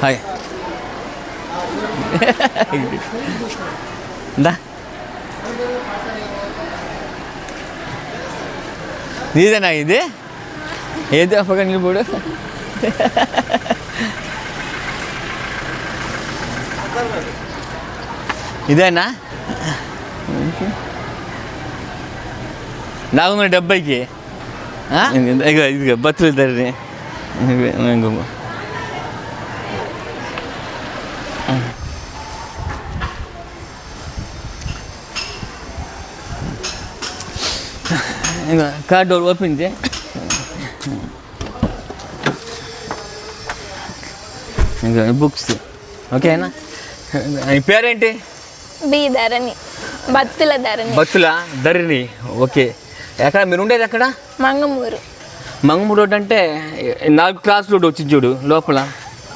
Hi ఇందా నీదేనా ఇది ఏది అప్పగా నిలబడు ఇదేనా నాకు డెబ్బైకి ఇదిగో బతులు ధరని ఇంకో కార్ డోర్ ఓపెన్ చేయి. ఇంకా బుక్స్ ఓకేనా నీ పేరేంటి? బి ధరణి. బత్తుల ధరణి. బస్సులా ధరణి. ఓకే ఎక్కడ? మీరు ఉండేది ఎక్కడ? మంగమూరు. మంగమూడు రోడ్ అంటే నాలుగు క్లాస్ రోడ్ వచ్చింది చూడు లోపల.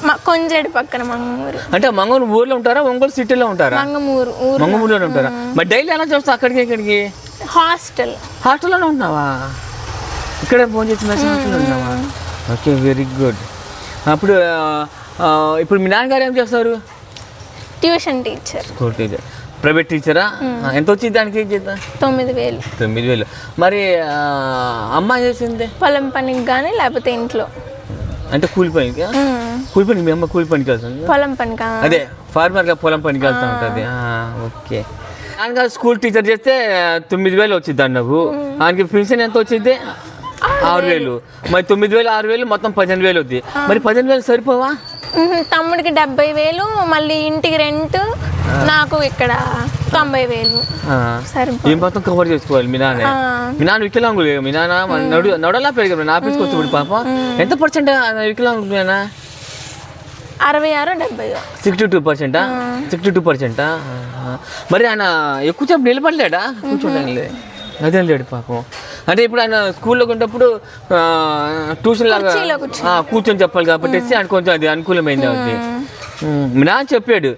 మ- కొంజేడు పక్కన మంగమూరు. అంటే మంగళూరు ఊర్లో ఉంటారా? ఒంగోలు సిటీలో ఉంటారా? మంగమూరు మంగమూరులో ఉంటారా? మరి డైలీ ఎలా చూస్తా అక్కడికి ఇక్కడికి? హాస్టల్. హాస్టల్లోనే ఉంటున్నావా? ఇక్కడే ఫోన్ చేసి మెసేజ్ హాస్టల్లో ఉంటున్నావా? Okay very good. అప్పుడు ఇప్పుడు మీ నాన్నగారు ఏం చేస్తారు? Tuition teacher. School teacher. Private టీచరా? ఎంత వచ్చింది దానికి ఏం చేద్దాం? తొమ్మిది వేలు. తొమ్మిది వేలు. మరి అమ్మ చేసింది? పొలం పనికి కానీ లేకపోతే ఇంట్లో. అంటే కూలి పనికి. కూలి పనికి మీ అమ్మ కూలి పనికి వెళ్తుంది పొలం పనికి. అదే ఫార్మర్గా పొలం పనికి వెళ్తా ఉంటుంది. ఓకే. స్కూల్ టీచర్ చేస్తే తొమ్మిది వేలు వచ్చింది అన్నకు ఆయనకి పెన్షన్ ఎంత వచ్చింది ఆరు వేలు. మరి తొమ్మిది వేలు ఆరు వేలు మొత్తం పదిహేను వేలు అవుద్ది మరి పదిహేను వేలు సరిపోవా? తమ్ముడికి డెబ్బై వేలు మళ్ళీ ఇంటికి రెంట్ నాకు ఇక్కడ తొంభై వేలు. ఆ. సరిపో ఈ మొత్తం కవర్ చేసుకోవాలి మీ నాన్న. మీ నాన్న వికలాంగులు మీ నాన్న? నడు నడలా పెరిగారు నా ఆఫీస్కి వచ్చి పాప. ఎంత పర్సెంట్ వికలాంగులు నాన్న? అరవై ఆరు డెబ్బై సిక్స్టీ టూ పర్సెంటా? సిక్స్టీ టూ పర్సెంటా? మరి ఆయన ఎక్కువ సేపు నిలబడలేడా? కూర్చోండి అదేం లేడు పాపం. అంటే ఇప్పుడు ఆయన స్కూల్లో ఉన్నప్పుడు ట్యూషన్ లాగా కూర్చొని. చెప్పాలి కాబట్టి ఆయన కొంచెం అది అనుకూలమైంది అది నాన్న చెప్పాడు.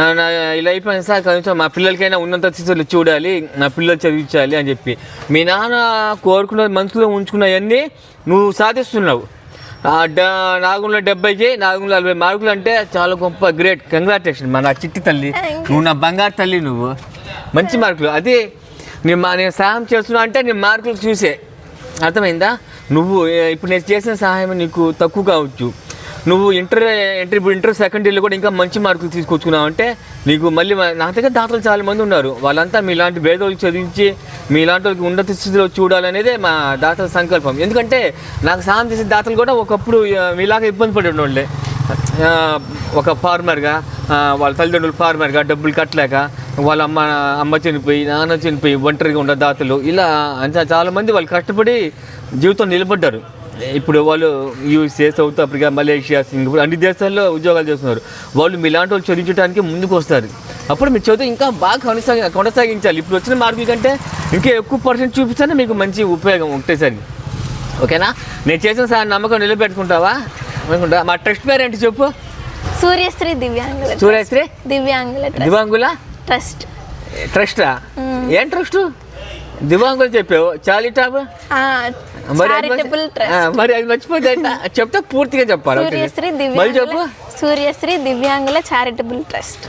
"ఆ, నా ఇలా అయిపోయింది సార్ కొంచెం మా పిల్లలకైనా ఉన్నంత స్థితిలో చూడాలి నా పిల్లలు చదివించాలి అని చెప్పి. మీ నాన్న కోరుకున్న మనసులో ఉంచుకున్నవన్నీ నువ్వు సాధిస్తున్నావు. నాగుంలో డెబ్బైకి నాగుంలో నలభై మార్కులు అంటే చాలా గొప్ప గ్రేట్. కంగ్రాచులేషన్ మా నా చిట్టి తల్లి. నువ్వు నా బంగారు తల్లి నువ్వు. మంచి మార్కులు. అది నేను మా నేను సహాయం చేస్తున్నా అంటే నీ మార్కులు చూసే. అర్థమైందా? నువ్వు ఇప్పుడు నేను చేసిన సహాయం నీకు తక్కువ కావచ్చు. నువ్వు ఇంటర్ ఇంటర్ ఇప్పుడు ఇంటర్ సెకండ్ ఇయర్లో కూడా ఇంకా మంచి మార్కులు తీసుకొచ్చుకున్నావు అంటే నీకు మళ్ళీ నా దగ్గర దాతలు చాలా మంది ఉన్నారు. వాళ్ళంతా మీలాంటి పేదోళ్ళకి చదివించి మీలాంటి వాళ్ళకి ఉన్నత స్థితిలో చూడాలనేదే మా దాతల సంకల్పం. ఎందుకంటే నాకు సాయం చేసే దాతలు కూడా ఒకప్పుడు మీలాగా ఇబ్బంది పడి ఉండే ఒక ఫార్మర్గా వాళ్ళ తల్లిదండ్రులు ఫార్మర్గా డబ్బులు కట్టలేక వాళ్ళ అమ్మ అమ్మ చనిపోయి నాన్న చనిపోయి ఒంటరిగా ఉన్న దాతలు ఇలా అంత చాలామంది వాళ్ళు కష్టపడి జీవితం నిలబడ్డారు. ఇప్పుడు వాళ్ళు USA south Africa Malaysia Singapore అన్ని దేశాల్లో ఉద్యోగాలు చేస్తున్నారు. వాళ్ళు మీలాంటి వాళ్ళు చదివించడానికి ముందుకు వస్తారు. అప్పుడు మీ చదువు ఇంకా బాగా కొనసాగి కొనసాగించాలి. ఇప్పుడు వచ్చిన మార్కుల కంటే ఇంకా ఎక్కువ పర్సెంట్ చూపిస్తేనే మీకు మంచి ఉపయోగం ఒకటేసారి. ఓకేనా? నేను చేసిన సార్ నమ్మకం నిలబెట్టుకుంటావా? అనుకుంటా. మా ట్రస్ట్ పేరు ఏంటి చెప్పు? సూర్యశ్రీ దివ్యాంగుల సూర్యశ్రీ? దివ్యాంగుల. దివాంగుల ట్రస్ట్. ట్రస్టా? ఏం ట్రస్ట్? దివాంగులు చెప్పావు. చాలిటాబు? మరి అది మర్చిపోతే? చెప్తే పూర్తిగా చెప్పాలి. సూర్యశ్రీ దివ్యాంగుల సూర్యశ్రీ దివ్యాంగుల చారిటబుల్ ట్రస్ట్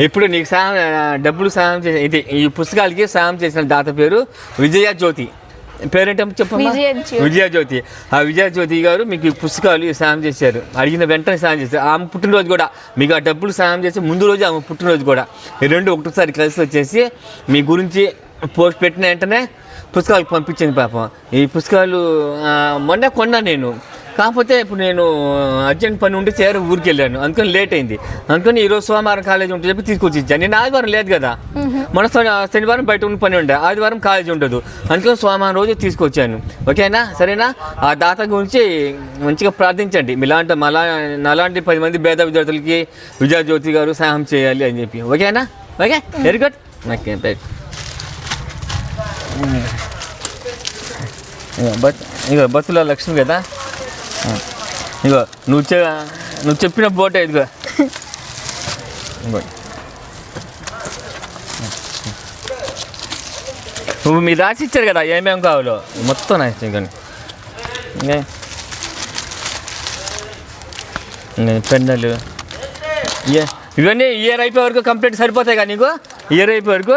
ఇప్పుడు నీకు సాయం డబ్బులు సాయం చేసిన ఇది ఈ పుస్తకాలకి సాయం చేసిన దాత పేరు విజయ జ్యోతి. పేరేంటో చెప్పమ్మా? విజయ జ్యోతి. ఆ విజయ జ్యోతి గారు మీకు ఈ పుస్తకాలు సాయం చేశారు. అడిగిన వెంటనే సాయం చేశారు. ఆమె పుట్టినరోజు కూడా మీకు ఆ డబ్బులు సాయం చేసి ముందు రోజు ఆమె పుట్టినరోజు కూడా. ఈ రెండు ఒకటిసారి కలిసి వచ్చేసి మీ గురించి పోస్ట్ పెట్టిన వెంటనే పుస్తకాలు పంపించింది పాపం. ఈ పుస్తకాలు మొన్న కొన్నా నేను. కాకపోతే ఇప్పుడు నేను అర్జెంట్ పని ఉండి చేర ఊరికి వెళ్ళాను అందుకని లేట్ అయింది. అందుకని ఈరోజు సోమవారం కాలేజీ ఉంటుంది చెప్పి తీసుకొచ్చి ఇచ్చాను నేను ఆదివారం లేదు కదా. మన శని- శనివారం బయట ఉన్న పని ఉండే. ఆదివారం కాలేజీ ఉండదు. అందుకని సోమవారం రోజు తీసుకొచ్చాను. ఓకేనా? సరేనా? ఆ దాత గురించి మంచిగా ప్రార్థించండి. మీలాంటి మలా నాలాంటి పది మంది భేద విద్యార్థులకి విజయ జ్యోతి గారు సహాయం చేయాలి అని చెప్పి. ఓకేనా? Okay? Very good okay right ఇగో బస్ ఇగో బస్సులో లక్ష్మి కదా? ఇగో నువ్వు చె నువ్వు చెప్పిన బోటే ఇదిగో. నువ్వు మీరు రాసి ఇచ్చారు కదా ఏమేం కావాలో? మొత్తం రాసి కానీ. పెన్నులు. ఇవన్నీ ఇయర్ అయిపోయే వరకు కంప్లీట్ సరిపోతాయి కదా నీకు? ఇయర్ అయిపోయే వరకు?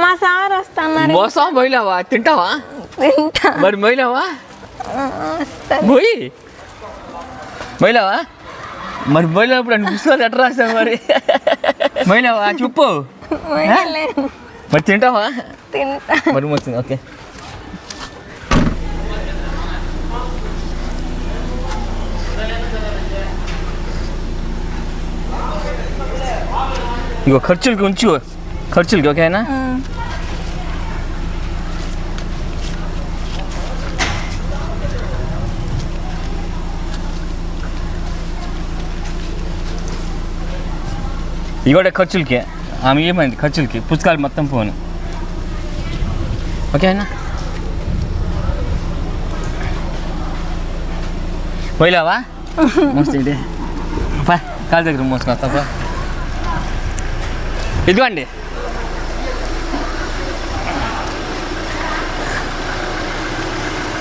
మా సార్ వస్తున్నారు. మోస్తావా మొయిలావా తింటావా? తింటా. మరి వస్తారు మొయ్. మొయిలావా మరి మొయిలినప్పుడు అని పుస్తకాలు ఎట్లా రాస్తావు మరి? మొయిలావా చెప్పు. మరి తింటావా? తింటా. మరి మొత్తం ఓకే. ఇగో ఖర్చులకి ఉంచు. ఖర్చులకి ఓకేనా. ఇవి కూడా ఖర్చులకి ఆమె ఏమైంది ఖర్చులకి పుస్తకాలు మొత్తం పోను ఓకేనా పోయిలావా మోస్తే పా కాలు దగ్గర మోసుకొస్తా పా ఇదిగోండి